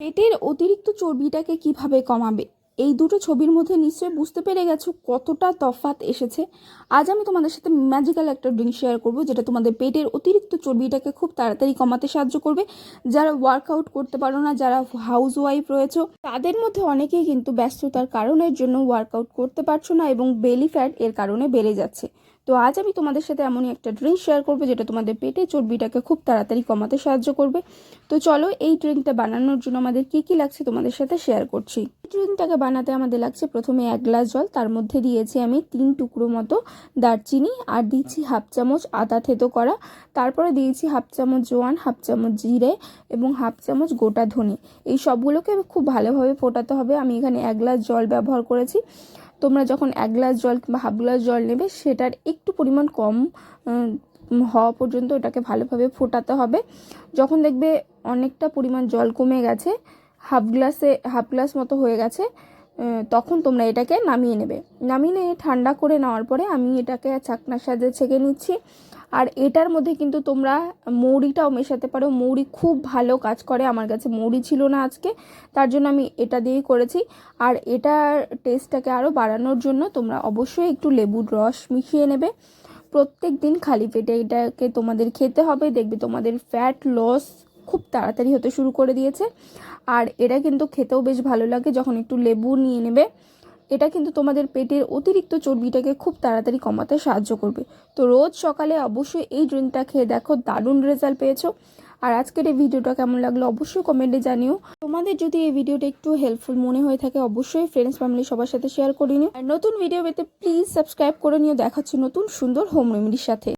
পেটের অতিরিক্ত চর্বিটাকে কীভাবে কমাবে? এই দুটো ছবির মধ্যে নিশ্চয়ই বুঝতে পেরে গেছো কতটা তফাত এসেছে। আজ আমি তোমাদের সাথে ম্যাজিক্যাল একটা ড্রিঙ্ক শেয়ার করব, যেটা তোমাদের পেটের অতিরিক্ত চর্বিটাকে খুব তাড়াতাড়ি কমাতে সাহায্য করবে। যারা ওয়ার্কআউট করতে পারো না, যারা হাউস ওয়াইফ রয়েছে, তাদের মধ্যে অনেকেই কিন্তু ব্যস্ততার কারণের জন্য ওয়ার্কআউট করতে পারছ না এবং বেলি ফ্যাট এর কারণে বেড়ে যাচ্ছে। তো আজ আমি তোমাদের সাথে এমনই একটা ড্রিঙ্ক শেয়ার করব, যেটা তোমাদের পেটে চর্বিটাকে খুব তাড়াতাড়ি কমাতে সাহায্য করবে। তো চলো, এই ড্রিঙ্কটা বানানোর জন্য আমাদের কি কি লাগছে তোমাদের সাথে শেয়ার করছি। ড্রিঙ্কটাকে বানাতে আমাদের লাগছে প্রথমে এক গ্লাস জল, তার মধ্যে দিয়েছি আমি তিন টুকরো মতো দারচিনি, আর দিয়েছি হাফ চামচ আদা থেতো করা। তারপরে দিয়েছি হাফ চামচ জোয়ান, হাফ চামচ জিরে, এবং হাফ চামচ গোটা ধনে। এই সবগুলোকে খুব ভালোভাবে ফোটাতে হবে। আমি এখানে এক গ্লাস জল ব্যবহার করেছি। তোমরা যখন এক গ্লাস জল কিংবা হাফ গ্লাস জল নেবে, সেটার একটু পরিমাণ কম হওয়া পর্যন্ত ওটাকে ভালোভাবে ফোটাতে হবে। যখন দেখবে অনেকটা পরিমাণ জল কমে গেছে, হাফ গ্লাসে, হাফ গ্লাস মতো হয়ে গেছে তখন তোমরা এটাকে নামিয়ে নেবে। নামিয়ে নিয়ে ঠান্ডা করে নেওয়ার পরে আমি এটাকে চাকনার সাহায্যে ছেঁকে নিচ্ছি। আর এটার মধ্যে কিন্তু তোমরা মৌরিটাও মেশাতে পারো। মৌরি খুব ভালো কাজ করে। আমার কাছে মৌরি ছিল না আজকে। তার জন্য আমি এটা দিয়েই করেছি। আর এটার টেস্টটাকে আরও বাড়ানোর জন্য তোমরা অবশ্যই একটু লেবুর রস মিশিয়ে নেবে। প্রত্যেক দিন খালি পেটে এটাকে তোমাদের খেতে হবে। দেখবে তোমাদের ফ্যাট লস খুব তাড়াতাড়ি হতে শুরু করে দিয়েছে। আর এটা কিন্তু খেতেও বেশ ভালো লাগে যখন একটু লেবু নিয়ে নেবে। এটা কিন্তু তোমাদের পেটের অতিরিক্ত চর্বিটাকে খুব তাড়াতাড়ি কমাতে সাহায্য করবে। তো রোজ সকালে অবশ্যই এই ড্রিঙ্কটা খেয়ে দেখো, দারুণ রেজাল্ট পেয়েছ। আর আজকের এই ভিডিওটা কেমন লাগল অবশ্যই কমেন্টে জানিও। তোমাদের যদি এই ভিডিওটা একটু হেল্পফুল মনে হয়ে থাকে অবশ্যই ফ্রেন্ডস ফ্যামিলি সবার সাথে শেয়ার করে নিও। আর নতুন ভিডিও পেতে প্লিজ সাবস্ক্রাইব করে নিও। দেখাচ্ছি নতুন সুন্দর হোম রেমেডির সাথে।